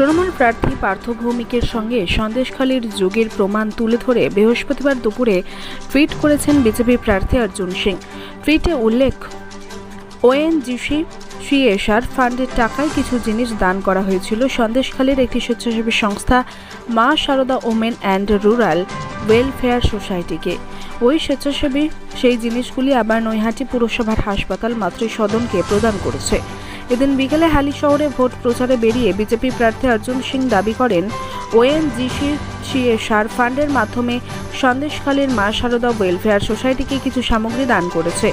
তৃণমূল প্রার্থী পার্থ ভৌমিকের সঙ্গে সন্দেশখালীর যোগের প্রমাণ তুলে ধরে বৃহস্পতিবার দুপুরে টুইট করেছেন বিজেপি প্রার্থী অর্জুন সিং। টুইটে উল্লেখ, ওএনজিসি, সিএসআর ফান্ডের টাকায় কিছু জিনিস দান করা হয়েছিল। সন্দেশখালীর একটি স্বেচ্ছাসেবী সংস্থা Ma Sarada women and rural welfare সোসাইটিকে। ওই স্বেচ্ছাসেবী সেই জিনিসগুলি আবার নৈহাটি পুরসভার হাসপাতাল মাতৃ সদনকে প্রদান করেছে। এদিন বিকেলে হালি শহরে ভোট প্রচারে বেরিয়ে বিজেপি প্রার্থী অর্জুন সিং দাবি করেন ওএনজিসির সিএসআর ফান্ডের মাধ্যমে সন্দেশখালীর মা সারদা ওয়েলফেয়ার সোসাইটিকে কিছু সামগ্রী দান করেছে।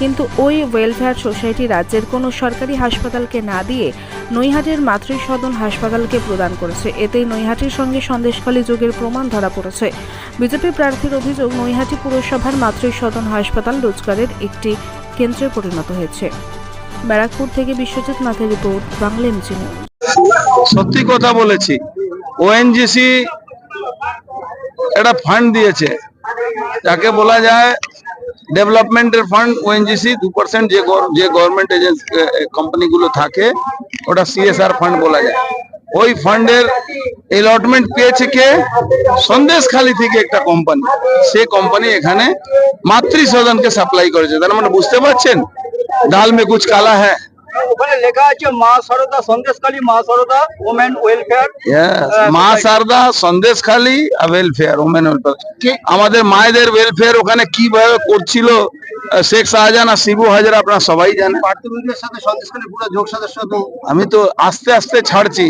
কিন্তু ওই ওয়েলফেয়ার সোসাইটি রাজ্যের কোনো সরকারি হাসপাতালকে না দিয়ে নৈহাটির মাতৃসদন হাসপাতালকে প্রদান করেছে। এতেই নৈহাটির সঙ্গে সন্দেশখালী যোগের প্রমাণ ধরা পড়েছে। বিজেপি প্রার্থীর অভিযোগ, নৈহাটি পুরসভার মাতৃসদন হাসপাতাল রোজগারের একটি কেন্দ্রে পরিণত হয়েছে। ব্যারাকপুর থেকে বিশ্বজিৎ নাথের রিপোর্ট, বাংলা এমজি সত্যি কথা বলেছি। ওএনজিসি একটা ফান্ড দিয়েছে। যাকে বলা যায় ডেভেলপমেন্টের ফান্ড ওএনজিসি দু পার্সেন্ট যে যে গভর্নমেন্ট এজেন্সি কোম্পানিগুলো থাকে, ওটা সিএসআর ফান্ড বলা যায়। ওই ফান্ডের এলটমেন্ট পেয়েছে কে? সন্দেশখালী থেকে একটা কোম্পানি সে কোম্পানি এখানে মাতৃ সদনকে সাপ্লাই করেছে। তার মানে বুঝতে পারছেন? ডাল মে কুছ কালা হ্যাঁ ওখানে লেখা আছে মা সরদা সন্দেশকালী মা Sarada women welfare Ma Sarada Sandeshkhali welfare women welfare আমাদের মায়েদের ওয়েলফেয়ার ওখানে কীভাবে করছিল শেখ শাহজাহান আর শিবু হাজারা আপনারা সবাই জানেন। আমি তো আস্তে আস্তে ছাড়ছি।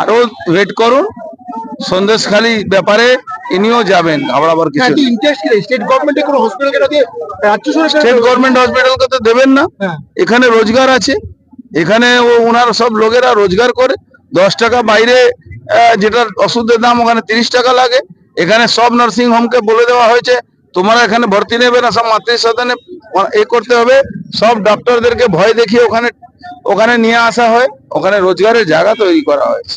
আরও ওয়েট করুন। সন্দেশখালী ব্যাপারে ইনিও যাবেন ঘাবড়াবার কিছু হ্যাঁ, ইন্টারেস্ট স্টেট গভর্নমেন্টের কোনো হসপিটালকে রাজ্য সরকার স্টেট গভর্নমেন্ট হসপিটালকে তো দেবেন না। হ্যাঁ। এখানে রোজগার আছে। এখানে ও ওনার সব লোকেরা রোজগার করে। দশ টাকা বাইরে আহ, যেটা ওষুধের দাম ওখানে তিরিশ টাকা লাগে। এখানে সব নার্সিং হোমকে বলে দেওয়া হয়েছে তোমরা এখানে ভর্তি নেবে না সব মাতৃ সদনে এ করতে হবে। সব ডাক্তারদেরকে ভয় দেখিয়ে ওখানে ওখানে নিয়ে আসা হয়। ওখানে রোজগারের জায়গা তৈরি করা হয়েছে।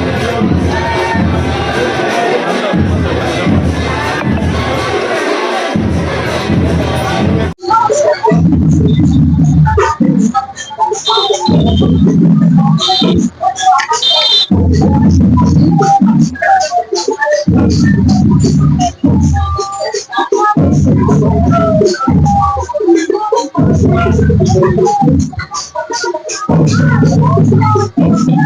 I'm sorry.